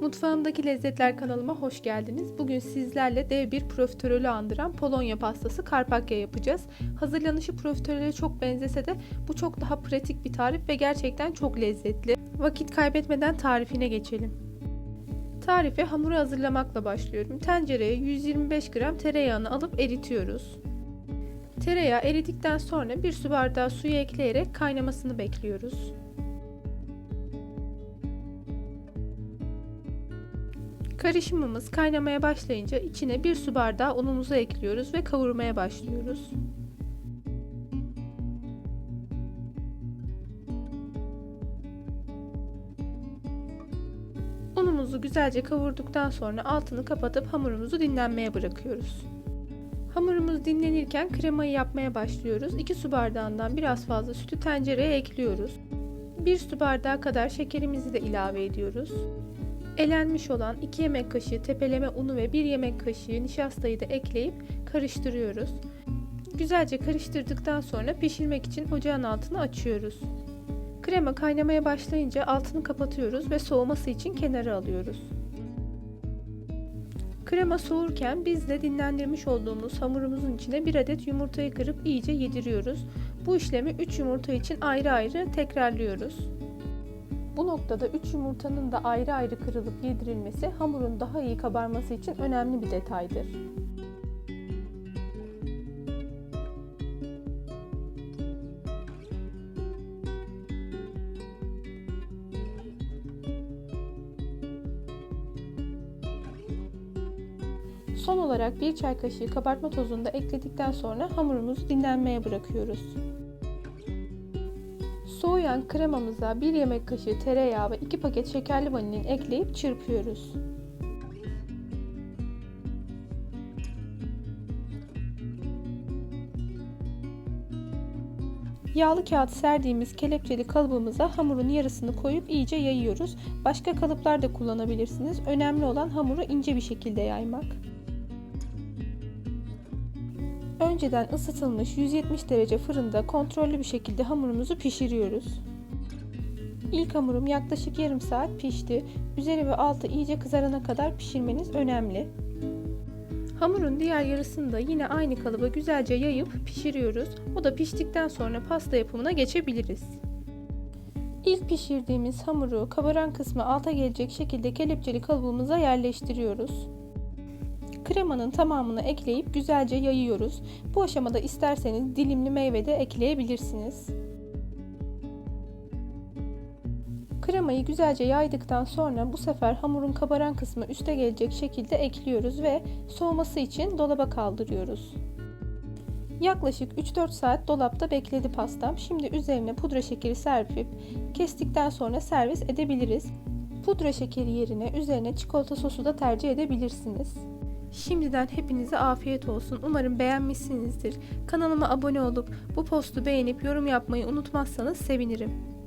Mutfağımdaki Lezzetler kanalıma hoş geldiniz. Bugün sizlerle dev bir profiterolü andıran Polonya pastası karpakya yapacağız. Hazırlanışı profiterole çok benzese de bu çok daha pratik bir tarif ve gerçekten çok lezzetli. Vakit kaybetmeden tarifine geçelim. Tarife hamuru hazırlamakla başlıyorum. Tencereye 125 gram tereyağını alıp eritiyoruz. Tereyağı eridikten sonra bir su bardağı suyu ekleyerek kaynamasını bekliyoruz. Karışımımız kaynamaya başlayınca içine bir su bardağı unumuzu ekliyoruz ve kavurmaya başlıyoruz. Unumuzu güzelce kavurduktan sonra altını kapatıp hamurumuzu dinlenmeye bırakıyoruz. Hamurumuz dinlenirken kremayı yapmaya başlıyoruz. 2 su bardağından biraz fazla sütü tencereye ekliyoruz. 1 su bardağı kadar şekerimizi de ilave ediyoruz. Elenmiş olan 2 yemek kaşığı tepeleme unu ve 1 yemek kaşığı nişastayı da ekleyip karıştırıyoruz. Güzelce karıştırdıktan sonra pişirmek için ocağın altını açıyoruz. Krema kaynamaya başlayınca altını kapatıyoruz ve soğuması için kenara alıyoruz. Krema soğurken biz de dinlendirmiş olduğumuz hamurumuzun içine bir adet yumurtayı kırıp iyice yediriyoruz. Bu işlemi 3 yumurta için ayrı ayrı tekrarlıyoruz. Bu noktada 3 yumurtanın da ayrı ayrı kırılıp yedirilmesi hamurun daha iyi kabarması için önemli bir detaydır. Son olarak bir çay kaşığı kabartma tozunu da ekledikten sonra hamurumuzu dinlenmeye bırakıyoruz. Soğuyan kremamıza 1 yemek kaşığı tereyağı ve 2 paket şekerli vanilin ekleyip çırpıyoruz. Yağlı kağıt serdiğimiz kelepçeli kalıbımıza hamurun yarısını koyup iyice yayıyoruz. Başka kalıplar da kullanabilirsiniz. Önemli olan hamuru ince bir şekilde yaymak. Önceden ısıtılmış 170 derece fırında kontrollü bir şekilde hamurumuzu pişiriyoruz. İlk hamurum yaklaşık yarım saat pişti. Üzeri ve altı iyice kızarana kadar pişirmeniz önemli. Hamurun diğer yarısını da yine aynı kalıba güzelce yayıp pişiriyoruz. O da piştikten sonra pasta yapımına geçebiliriz. İlk pişirdiğimiz hamuru kabaran kısmı alta gelecek şekilde kelepçeli kalıbımıza yerleştiriyoruz. Kremanın tamamını ekleyip güzelce yayıyoruz. Bu aşamada isterseniz dilimli meyve de ekleyebilirsiniz. Kremayı güzelce yaydıktan sonra bu sefer hamurun kabaran kısmı üste gelecek şekilde ekliyoruz ve soğuması için dolaba kaldırıyoruz. Yaklaşık 3-4 saat dolapta bekledi pastam. Şimdi üzerine pudra şekeri serpip kestikten sonra servis edebiliriz. Pudra şekeri yerine üzerine çikolata sosu da tercih edebilirsiniz. Şimdiden hepinize afiyet olsun. Umarım beğenmişsinizdir. Kanalıma abone olup bu postu beğenip yorum yapmayı unutmazsanız sevinirim.